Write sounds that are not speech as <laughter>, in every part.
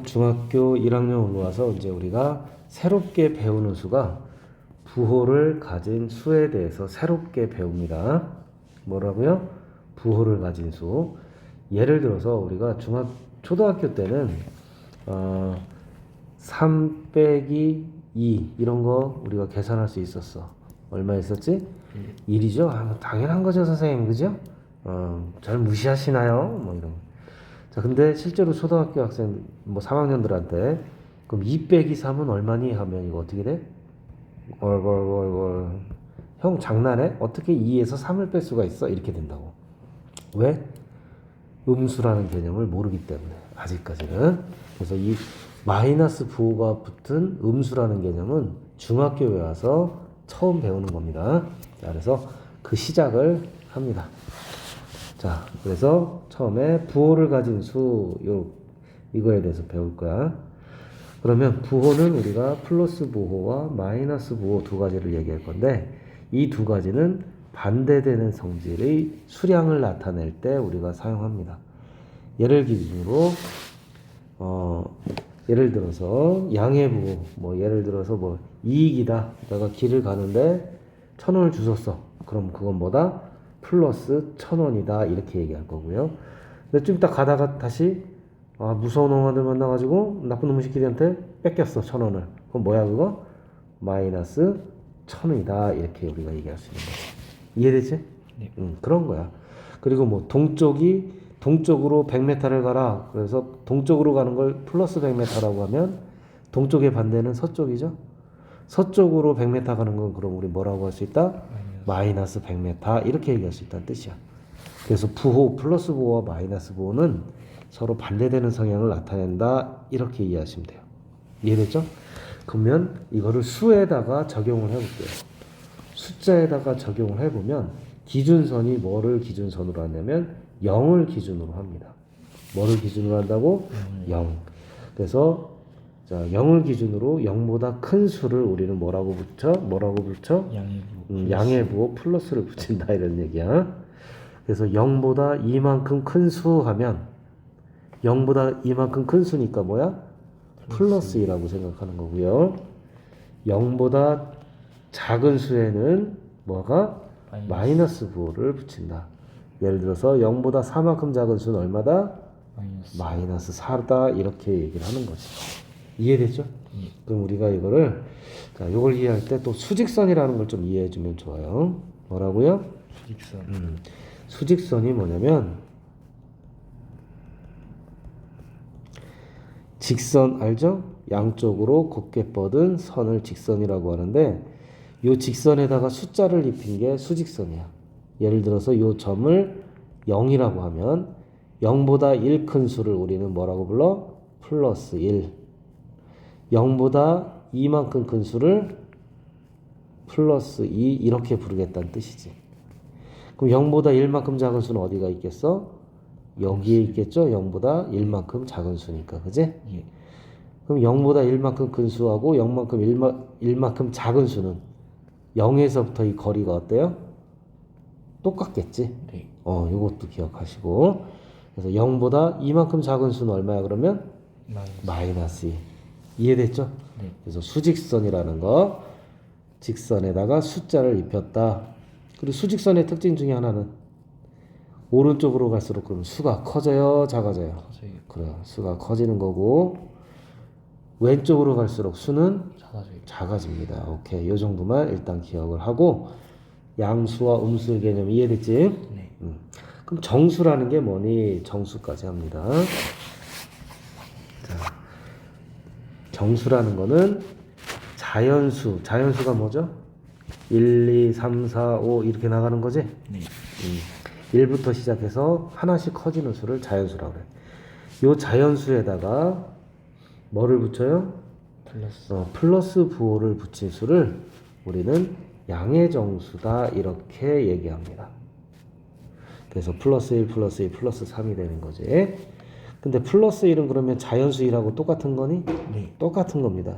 자, 중학교 1학년 올라와서 이제 우리가 새롭게 배우는 수가 부호를 가진 수에 대해서 새롭게 배웁니다. 뭐라고요? 부호를 가진 수. 예를 들어서 우리가 중학 초등학교 때는 어, 3 빼기 2 이런 거 우리가 계산할 수 있었어. 얼마 있었지? 1이죠? 아, 뭐 당연한 거죠, 선생님. 그죠? 어, 잘 무시하시나요? 뭐 이런. 자, 근데 실제로 초등학교 학생 뭐 3학년들한테 그럼 2 빼기 3은 얼마니 하면 이거 어떻게 돼? 얼얼얼얼 형 장난해? 어떻게 2에서 3을 뺄 수가 있어? 이렇게 된다고. 왜? 음수라는 개념을 모르기 때문에 아직까지는 그래서 이 마이너스 부호가 붙은 음수라는 개념은 중학교에 와서 처음 배우는 겁니다. 자, 그래서 그 시작을 합니다. 자, 그래서 처음에 부호를 가진 수, 요, 이거에 대해서 배울 거야. 그러면 부호는 우리가 플러스 부호와 마이너스 부호 두 가지를 얘기할 건데, 이 두 가지는 반대되는 성질의 수량을 나타낼 때 우리가 사용합니다. 예를 기준으로, 어, 예를 들어서 양의 부호, 뭐 예를 들어서 뭐 이익이다. 내가 길을 가는데 천 원을 주셨어. 그럼 그건 뭐다? 플러스 천 원이다. 이렇게 얘기할 거고요. 근데 좀 이따 가다가 다시 아, 무서운 놈아들 만나가지고 나쁜 놈의 새끼들한테 뺏겼어 천 원을. 그럼 뭐야 그거? 마이너스 천 원이다. 이렇게 우리가 얘기할 수 있는 거지. 이해되지? 네. 음, 그런 거야. 그리고 뭐 동쪽이 동쪽으로 100m를 가라. 그래서 동쪽으로 가는 걸 플러스 100m라고 하면 동쪽의 반대는 서쪽이죠. 서쪽으로 100m 가는 건 그럼 우리 뭐라고 할 수 있다? 마이너스 100m 이렇게 얘기할 수 있다는 뜻이야. 그래서 부호 플러스 부호와 마이너스 부호는 서로 반대되는 성향을 나타낸다 이렇게 이해하시면 돼요. 이해됐죠? 그러면 이거를 수에다가 적용을 해볼게요. 숫자에다가 적용을 해보면 기준선이 뭐를 기준선으로 하냐면 0을 기준으로 합니다. 뭐를 기준으로 한다고? 0. 그래서 자 0을 기준으로 0보다 큰 수를 우리는 뭐라고 붙여? 뭐라고 붙여? 양의 부 음, 양의 부호 플러스를 붙인다 이런 얘기야. 그래서 0보다 이만큼 큰 수 하면 0보다 이만큼 큰 수니까 뭐야? 플러스 2라고 생각하는 거고요. 0보다 작은 수에는 뭐가? 마이너스. 부호를 붙인다. 예를 들어서 0보다 4만큼 작은 수는 얼마다? 마이너스 4다 이렇게 얘기를 하는 거지. 이해됐죠? 예. 그럼 우리가 이거를 자, 이걸 이해할 때 또 수직선이라는 걸 좀 이해해 주면 좋아요. 뭐라고요? 수직선 음, 수직선이 뭐냐면 직선 알죠? 양쪽으로 곱게 뻗은 선을 직선이라고 하는데 요 직선에다가 숫자를 입힌 게 수직선이야. 예를 들어서 요 점을 0이라고 하면 0보다 1 큰 수를 우리는 뭐라고 불러? 플러스 1. 0보다 이만큼 큰 수를 플러스 2 이렇게 부르겠다는 뜻이지. 그럼 0보다 1만큼 작은 수는 어디가 있겠어? 여기에 있겠죠? 0보다 1만큼 작은 수니까. 그지? 예. 그럼 0보다 1만큼 큰 수하고 0만큼 1마, 1만큼 작은 수는 0에서부터 이 거리가 어때요? 똑같겠지? 네 어, 요것도 기억하시고. 그래서 0보다 이만큼 작은 수는 얼마야 그러면? 마이너스 마이너스 2. 이해됐죠? 네 그래서 수직선이라는 거 직선에다가 숫자를 입혔다. 그리고 수직선의 특징 중에 하나는 오른쪽으로 갈수록 그럼 수가 커져요, 작아져요. 커져요 그래, 수가 커지는 거고 왼쪽으로 갈수록 수는 작아져요 작아집니다. 오케이, 요 정도만 일단 기억을 하고 양수와 음수의 개념 이해됐지? 네 음. 그럼 정수라는 게 뭐니? 정수까지 합니다. 자, 정수라는 거는 자연수. 자연수가 뭐죠? 1, 2, 3, 4, 5 이렇게 나가는 거지? 네 음. 1부터 시작해서 하나씩 커지는 수를 자연수라고 그래. 요 자연수에다가 뭐를 붙여요? 플러스 어, 플러스 부호를 붙인 수를 우리는 양의 정수다 이렇게 얘기합니다. 그래서 플러스 1 플러스 2 플러스 3이 되는 거지. 근데 플러스 1은 그러면 자연수 1하고 똑같은 거니? 네 똑같은 겁니다.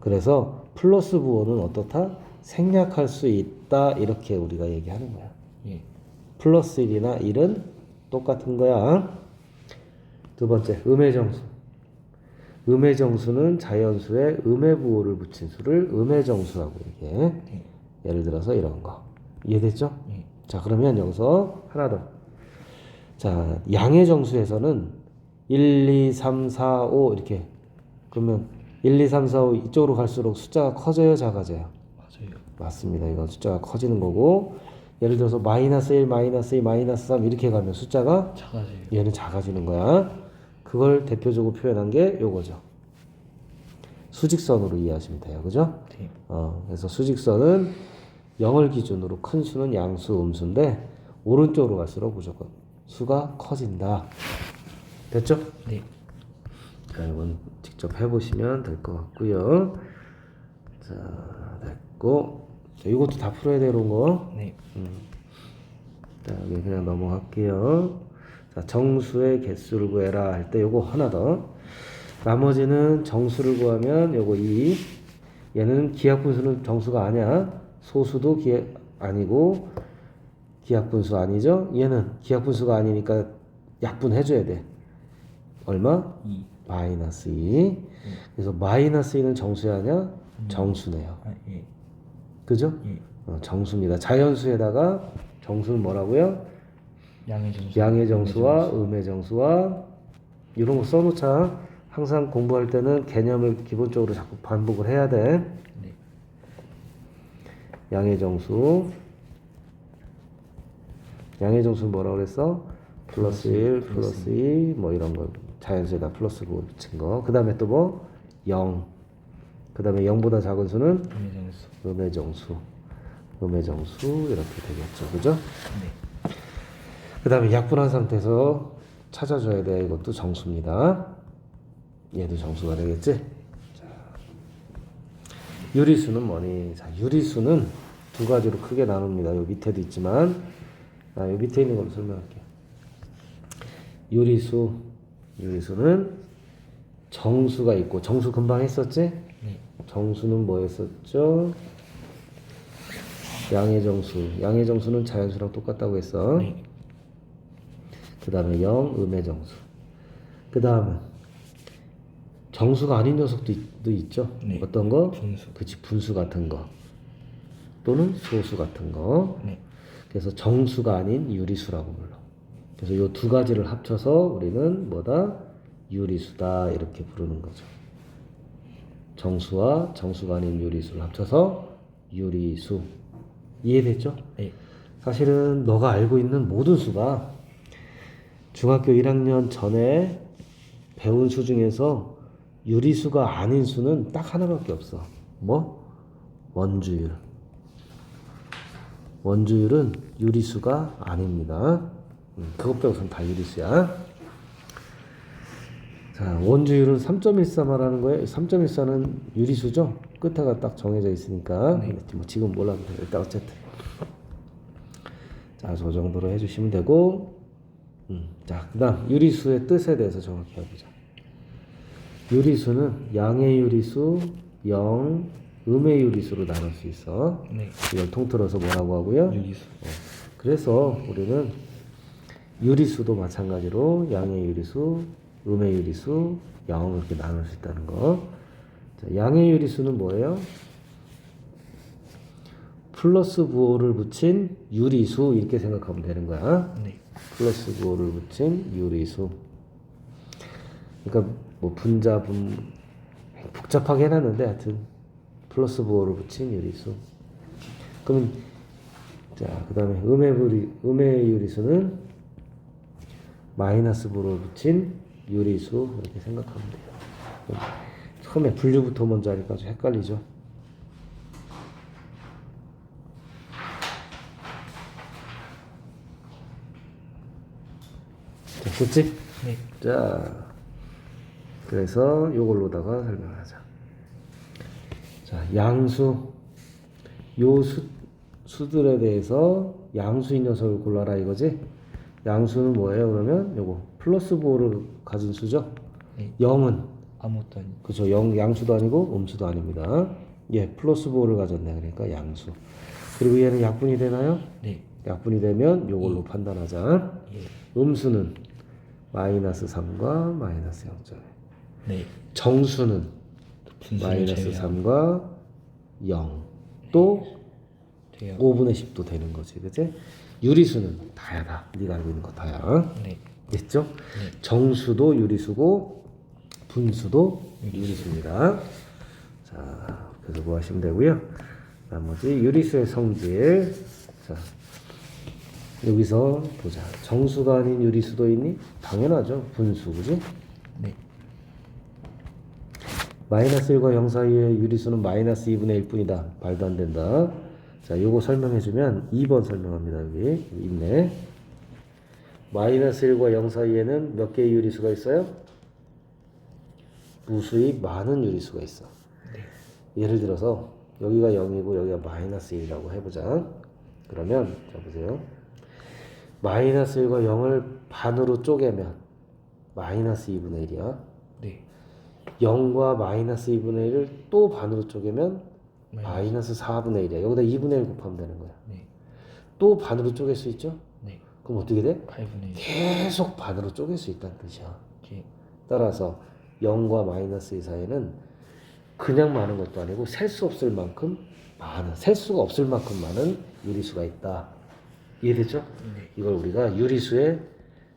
그래서 플러스 부호는 어떻다? 생략할 수 있다 이렇게 우리가 얘기하는 거야. 예. 플러스 1이나 1은 똑같은 거야. 두 번째, 음의 정수. 음의 정수는 자연수에 음의 부호를 붙인 수를 음의 정수라고 얘기해. 네. 예를 들어서 이런 거. 이해됐죠? 네. 자, 그러면 여기서 하나 더. 자, 양의 정수에서는 1, 2, 3, 4, 5 이렇게 그러면 1, 2, 3, 4, 5 이쪽으로 갈수록 숫자가 커져요, 작아져요? 맞아요. 맞습니다. 이건 숫자가 커지는 거고 예를 들어서 마이너스 1, 마이너스 2, 마이너스 3 이렇게 가면 숫자가 작아져요. 얘는 작아지는 거야. 그걸 대표적으로 표현한 게 요거죠. 수직선으로 이해하시면 돼요. 그죠? 네. 어, 그래서 수직선은 0을 기준으로 큰 수는 양수, 음수인데 오른쪽으로 갈수록 무조건 수가 커진다. 됐죠? 네. 자, 이건 직접 해보시면 될 것 같고요. 자, 됐고. 자, 이것도 다 풀어야 되는 거. 네. 자, 여기 그냥 넘어갈게요. 자, 정수의 개수를 구해라 할 때 요거 하나 더. 나머지는 정수를 구하면 요거 2. 얘는 기하분수는 정수가 아니야. 소수도 기 아니고 기하분수 아니죠? 얘는 기하분수가 아니니까 약분 해줘야 돼. 얼마? 2. 마이너스 2. 그래서 마이너스 2는 정수야 아니야? 정수네요. 아, 예. 그죠? 예. 어, 정수입니다. 자연수에다가 정수는 뭐라고요? 양의 정수. 양의 정수와 음의 정수와 이런 거 써놓자. 항상 공부할 때는 개념을 기본적으로 자꾸 반복을 해야 돼. 네. 양의 정수. 양의 정수는 뭐라고 그랬어? 플러스 1, 플러스 2, 뭐 이런 거. 자연수에다 플러스 부 붙인 거. 그 다음에 또 뭐? 0. 그 다음에 0보다 작은 수는. 음의 정수. 음의 정수. 이렇게 되겠죠. 그죠? 네. 그 다음에 약분한 상태에서 찾아줘야 돼. 이것도 정수입니다. 얘도 정수가 되겠지? 자, 유리수는 뭐니? 자, 유리수는 두 가지로 크게 나눕니다. 요 밑에도 있지만, 아, 요 밑에 있는 걸로 설명할게요. 유리수, 유리수는 정수가 있고, 정수 금방 했었지? 네. 정수는 뭐 했었죠? 양의 정수. 양의 정수는 자연수랑 똑같다고 했어. 네. 그 다음에 0, 음의 정수. 그 다음은 정수가 아닌 녀석도 있, 도 있 죠. 네. 어떤 거? 분수. 그치, 분수 같은 거. 또는 소수 같은 거. 네. 그래서 정수가 아닌 유리수라고 불러. 그래서 이 두 가지를 합쳐서 우리는 뭐다? 유리수다. 이렇게 부르는 거죠. 정수와 정수가 아닌 유리수를 합쳐서 유리수. 이해됐죠? 네. 사실은 너가 알고 있는 모든 수가 중학교 1학년 전에 배운 수 중에서 유리수가 아닌 수는 딱 하나밖에 없어. 뭐? 원주율. 원주율은 유리수가 아닙니다. 음, 그것 빼고선 다 유리수야. 자, 원주율은 3.14 말하는 거예요. 3.14는 유리수죠? 끝에가 딱 정해져 있으니까. 네. 뭐 지금 몰라도 돼. 일단 어쨌든. 자, 저 정도로 해주시면 되고, 음, 자, 그 다음, 유리수의 뜻에 대해서 정확히 해보자. 유리수는 양의 유리수, 영, 음의 유리수로 나눌 수 있어. 네. 이걸 통틀어서 뭐라고 하고요? 유리수. 그래서 우리는 유리수도 마찬가지로 양의 유리수, 음의 유리수, 영 이렇게 나눌 수 있다는 거. 자, 양의 유리수는 뭐예요? 플러스 부호를 붙인 유리수 이렇게 생각하면 되는 거야. 네. 플러스 부호를 붙인 유리수. 그러니까 뭐 분자 분 복잡하게 해놨는데 하여튼 플러스 부호를 붙인 유리수. 그러면 자 그다음에 음의 부리 음의 유리수는 마이너스 부호를 붙인 유리수 이렇게 생각하면 돼요. 처음에 분류부터 먼저 하니까 좀 헷갈리죠. 자, 됐지? 네. 자, 그래서 요걸로다가 설명하자. 자, 양수. 요 수, 수들에 대해서 양수인 녀석을 골라라 이거지? 양수는 뭐예요, 그러면? 요거. 플러스 부호를 가진 수죠? 네. 0은, 아무것도 아니. 그죠? 0, 양수도 아니고 음수도 아닙니다. 예, 플러스 부호를 가졌네. 그러니까 양수. 그리고 얘는 약분이 되나요? 네. 약분이 되면 요걸로 판단하자. 예. 음수는 마이너스 3과 마이너스 0점. 네. 정수는 마이너스 제외하고. 3과 0. 또 돼요. 5분의 10도 되는 거지. 그치? 유리수는 다야, 다. 네가 알고 있는 거 다야. 네. 됐죠? 네. 정수도 유리수고 분수도 유리수입니다. 자, 그래서 뭐 하시면 되고요. 나머지 유리수의 성질. 자, 여기서 보자. 정수가 아닌 유리수도 있니? 당연하죠. 분수, 그지? 네. 마이너스 1과 0 사이의 유리수는 마이너스 2분의 1 뿐이다. 말도 안 된다. 자, 요거 설명해주면 2번 설명합니다. 여기 여기 있네. 마이너스 1과 0 사이에는 몇 개의 유리수가 있어요? 무수히 많은 유리수가 있어. 네. 예를 들어서 여기가 0이고 여기가 마이너스 1이라고 해보자. 그러면 자 보세요. 마이너스 1과 0을 반으로 쪼개면 마이너스 2분의 1이야. 네. 0과 마이너스 2분의 1을 또 반으로 쪼개면 마이너스 4분의 1이야. 여기다 2분의 1 곱하면 되는 거야. 네. 또 반으로 쪼갤 수 있죠? 네. 그럼 어떻게 돼? 8분의 1. 계속 반으로 쪼갤 수 있다는 뜻이야. 예. 따라서 0과 마이너스 2 사이에는 그냥 많은 것도 아니고 셀 수 없을 만큼 많은, 셀 수가 없을 만큼 많은 유리수가 있다. 이해됐죠? 네. 이걸 우리가 유리수의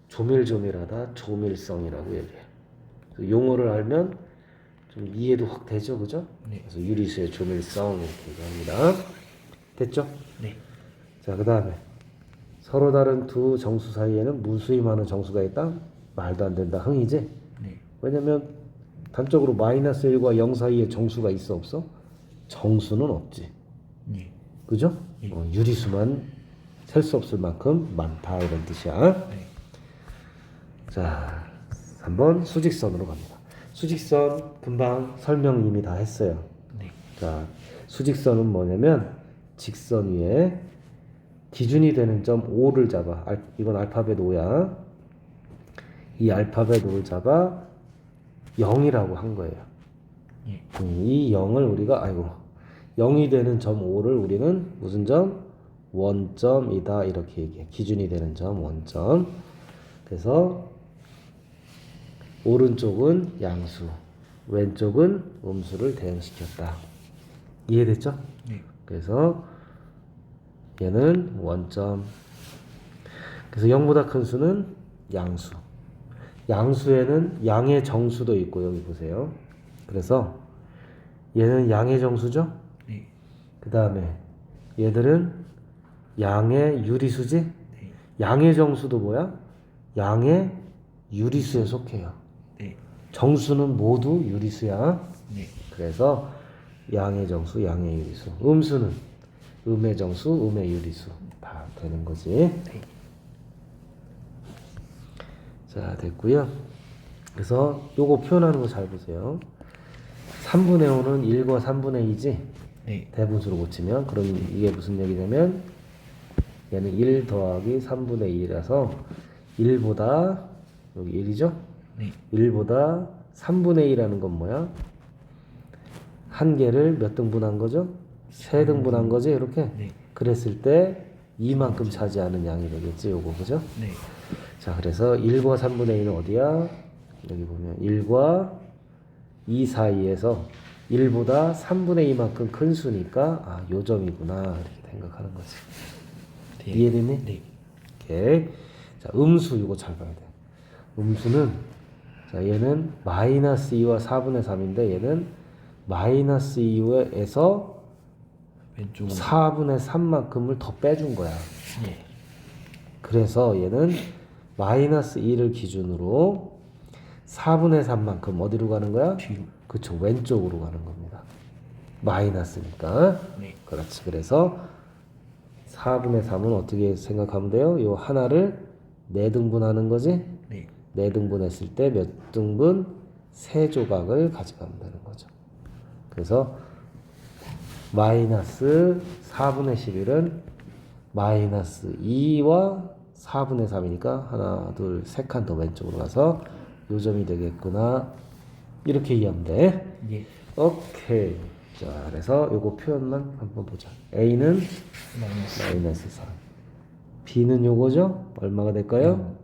조밀조밀하다, 조밀성이라고 얘기해. 그 용어를 알면 좀 이해도 확 되죠, 그죠? 네. 그래서 유리수의 조밀성 이렇게 얘기합니다. 됐죠? 네. 자, 그 다음에 서로 다른 두 정수 사이에는 무수히 많은 정수가 있다? 말도 안 된다. 흥이지? 네. 왜냐면 단적으로 마이너스 1과 0 사이에 정수가 있어 없어? 정수는 없지. 네. 그죠? 예. 어, 유리수만 셀 수 없을 만큼 많다 이런 뜻이야. 네. 자, 3번 수직선으로 갑니다. 수직선 금방 설명 이미 다 했어요. 네. 자, 수직선은 뭐냐면 직선 위에 기준이 되는 점 5를 잡아. 알, 이건 알파벳 5야. 이 알파벳 5를 잡아 0이라고 한 거예요. 예. 음, 이 0을 우리가 아이고 0이 되는 점 5를 우리는 무슨 점? 원점이다 이렇게 얘기해. 기준이 되는 점 원점. 그래서 오른쪽은 양수, 왼쪽은 음수를 대응시켰다. 이해됐죠? 네. 그래서 얘는 원점. 그래서 0보다 큰 수는 양수. 양수에는 양의 정수도 있고 여기 보세요. 그래서 얘는 양의 정수죠? 네. 그 다음에 얘들은 양의 유리수지? 네. 양의 정수도 뭐야? 양의 유리수에 속해요. 네. 정수는 모두 유리수야. 네. 그래서 양의 정수, 양의 유리수. 음수는 음의 정수, 음의 유리수 다 되는 거지. 네. 자, 됐고요. 그래서 요거 표현하는 거 잘 보세요. 3분의 5는 1과 3분의 2지? 네. 대분수로 고치면 그럼 이게 무슨 얘기냐면 얘는 1 더하기 3분의 2라서 1보다 여기 1이죠? 네. 1보다 3분의 2라는 건 뭐야? 한 개를 몇 등분한 거죠? 세 등분한 거지 이렇게? 네. 그랬을 때 이만큼 차지하는 양이 되겠지 요거 그죠? 네. 자 그래서 1과 3분의 2는 어디야? 여기 보면 1과 2 사이에서 1보다 3분의 2만큼 큰 수니까 아 요점이구나 이렇게 생각하는 거지 네. 이해됐니? 네. 오케이 자 음수 이거 잘 봐야 돼 음수는 자 얘는 마이너스 2와 4분의 3인데 얘는 마이너스 2에서 왼쪽은 4분의 3만큼을 더 빼준 거야 예. 그래서 얘는 마이너스 2를 기준으로 4분의 3만큼 어디로 가는 거야? 뒤로. 그쵸 왼쪽으로 가는 겁니다 마이너스니까 네. 그렇지 그래서 4분의 3은 어떻게 생각하면 돼요? 요 하나를 4등분하는 거지? 네. 4등분했을 때 몇 등분? 세 조각을 가져가면 되는 거죠. 그래서 마이너스 4분의 11은 마이너스 2와 4분의 3이니까 하나 둘 세 칸 더 왼쪽으로 가서 요점이 되겠구나. 이렇게 이해하면 돼. 예. 오케이. 자 그래서 요거 표현만 한번 보자. A는 마이너스. 마이너스 3 B는 요거죠? 얼마가 될까요?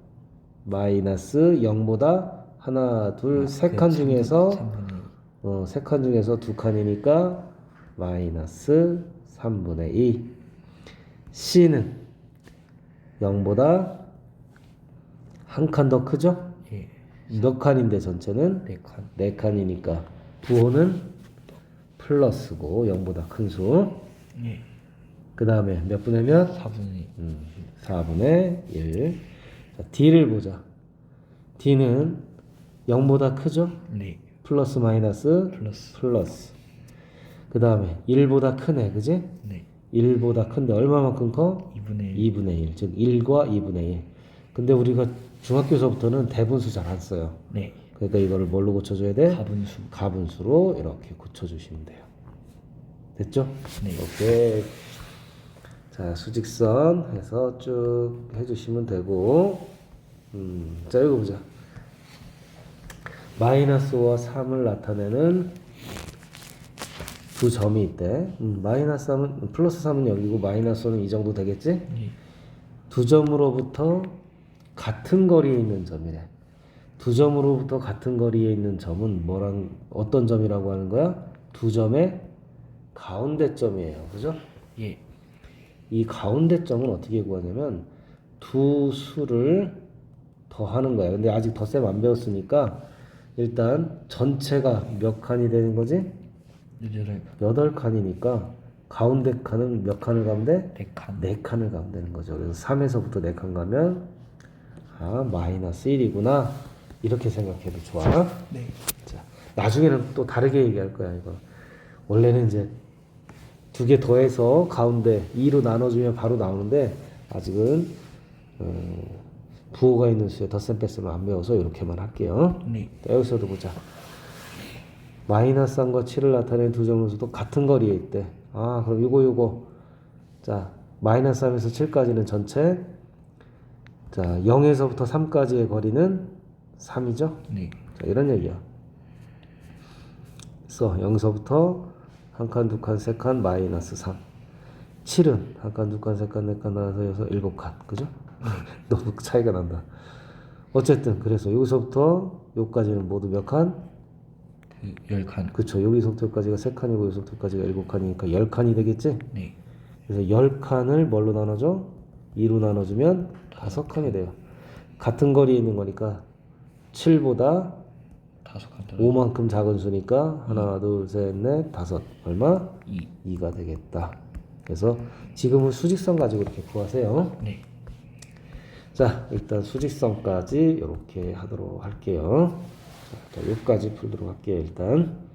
마이너스 0보다 하나, 둘, 아, 세그칸 삼분- 중에서. 어, 세 칸 중에서 두 칸이니까 마이너스 3분의 2. C는 0보다 한 칸 더 크죠? 예. 몇 칸인데 전체는 네 칸. 네 칸이니까 부호는 플러스고 0보다 큰 수. 예. 그 다음에 몇 분의 몇? 4분의 음, 4분의 1. 자, D를 보자. D는 0보다 크죠? 네. 플러스 마이너스 플러스. 플러스. 그 다음에 1보다 크네, 그지? 네. 1보다 큰데 얼마만큼 커? 2분의 1. 2분의 1. 즉 1과 2분의 1. 근데 우리가 중학교서부터는 대분수 잘 안 써요. 네. 그러니까 이거를 뭘로 고쳐줘야 돼? 가분수. 가분수로 이렇게 고쳐주시면 돼요. 됐죠? 네. 오케이. 자, 수직선 해서 쭉 해주시면 되고, 음, 자, 이거 보자. 마이너스 5와 3을 나타내는 두 점이 있대. 음, 마이너스 3은, 플러스 3은 여기고, 마이너스 5는 이 정도 되겠지? 예. 두 점으로부터 같은 거리에 있는 점이래. 두 점으로부터 같은 거리에 있는 점은 뭐랑 어떤 점이라고 하는 거야? 두 점의 가운데 점이에요. 그죠? 예. 이 가운데 점은 어떻게 구하냐면 두 수를 더하는 거야. 근데 아직 덧셈 안 배웠으니까 일단 전체가 몇 칸이 되는 거지? 여덟 칸이니까 가운데 칸은 몇 칸을 가면 돼? 네 칸. 네 칸을 가면 되는 거죠. 그래서 3에서부터 4칸 가면 아 마이너스 1이구나 이렇게 생각해도 좋아. 네. 자 나중에는 또 다르게 얘기할 거야 이거. 원래는 이제 두 개 더해서 가운데 2로 나눠주면 바로 나오는데 아직은 어, 부호가 있는 수에 덧셈 뺐으면 안 배워서 이렇게만 할게요. 네. 자, 여기서도 보자. 마이너스 3과 7을 나타내는 두 점수도 같은 거리에 있대. 아, 그럼 요거 요거. 자, 마이너스 3에서 7까지는 전체. 자, 0에서부터 3까지의 거리는 3이죠. 네. 자, 이런 얘기야. 그래서 0에서부터 한 칸, 두 칸, 세 칸, 마이너스 3. 7은 한 칸, 두 칸, 세 칸, 네 칸, 나눠서 여섯, 일곱 칸. 그죠? <laughs> 너무 차이가 난다. 어쨌든 그래서 여기서부터 여기까지는 모두 몇 칸? 그열 칸. 그쵸. 여기서부터 여기까지가 세 칸이고 여기서부터 여기까지가 일곱 칸이니까 열 칸이 되겠지? 네. 그래서 열 칸을 뭘로 나눠줘? 2로 나눠주면 다섯 칸이 돼요. 같은 거리에 있는 거니까 7보다 다섯 칸 떨어. 5만큼 작은 수니까 하나, 둘, 셋, 넷, 다섯. 얼마? 2. 2가 되겠다. 그래서 지금은 수직선 가지고 이렇게 구하세요. 네. 자, 일단 수직선까지 이렇게 하도록 할게요. 자, 여기까지 풀도록 할게요, 일단.